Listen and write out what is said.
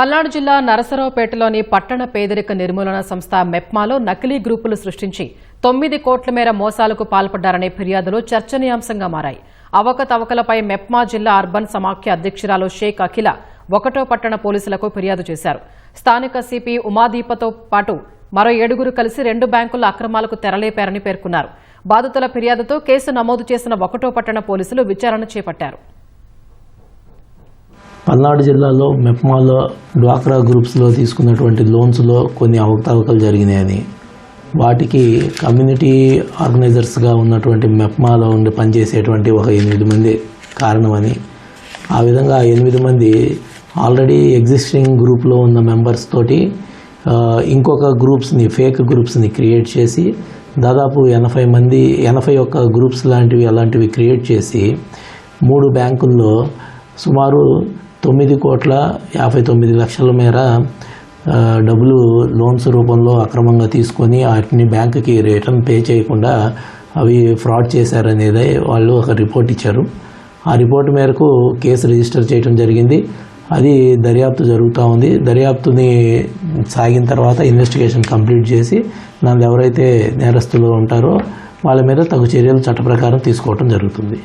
పల్నాడు జిల్లా నరసరావుపేటలోని పట్టణ పేదరిక నిర్మూలన సంస్థ మెప్మాలో నకిలీ గ్రూపులు సృష్టించి తొమ్మిది కోట్ల మేర మోసాలకు పాల్పడ్డారనే ఫిర్యాదులు చర్చనీయాంశంగా మారాయి. అవకతవకలపై మెప్మా జిల్లా అర్బన్ సమాఖ్య అధ్యక్షురాలు షేక్ అఖిల ఒకటో పట్టణ పోలీసులకు ఫిర్యాదు చేశారు. స్థానిక సిపి ఉమాదీపతో పాటు మరో ఏడుగురు కలిసి రెండు బ్యాంకుల అక్రమాలకు తెరలేపారని పేర్కొన్నారు. బాధితుల ఫిర్యాదుతో కేసు నమోదు చేసిన ఒకటో పట్టణ పోలీసులు విచారణ చేపట్టారు. పల్నాడు జిల్లాలో మెప్మాలో డ్వాక్రా గ్రూప్స్లో తీసుకున్నటువంటి లోన్స్లో కొన్ని అవకతవకలు జరిగినాయని. వాటికి కమ్యూనిటీ ఆర్గనైజర్స్గా ఉన్నటువంటి మెప్మాలో ఉండి పనిచేసేటువంటి ఒక ఎనిమిది మంది కారణమని. ఆ విధంగా ఎనిమిది మంది ఆల్రెడీ ఎగ్జిస్టింగ్ గ్రూప్లో ఉన్న మెంబర్స్ తోటి ఇంకొక గ్రూప్స్ని ఫేక్ గ్రూప్స్ని క్రియేట్ చేసి దాదాపు ఎనభై మంది ఎనభై ఒక్క గ్రూప్స్ లాంటివి అలాంటివి క్రియేట్ చేసి మూడు బ్యాంకుల్లో సుమారు తొమ్మిది కోట్ల యాభై తొమ్మిది లక్షల మేర డబ్బులు లోన్స్ రూపంలో అక్రమంగా తీసుకొని వాటిని బ్యాంకుకి రిటర్న్ పే చేయకుండా అవి ఫ్రాడ్ చేశారనేది వాళ్ళు ఒక రిపోర్ట్ ఇచ్చారు. ఆ రిపోర్ట్ మేరకు కేసు రిజిస్టర్ చేయడం జరిగింది. అది దర్యాప్తు జరుగుతూ ఉంది. దర్యాప్తుని సాగిన తర్వాత ఇన్వెస్టిగేషన్ కంప్లీట్ చేసి దానిలో ఎవరైతే నేరస్తులు ఉంటారో వాళ్ళ మీద తగు చర్యలు చట్ట ప్రకారం తీసుకోవడం జరుగుతుంది.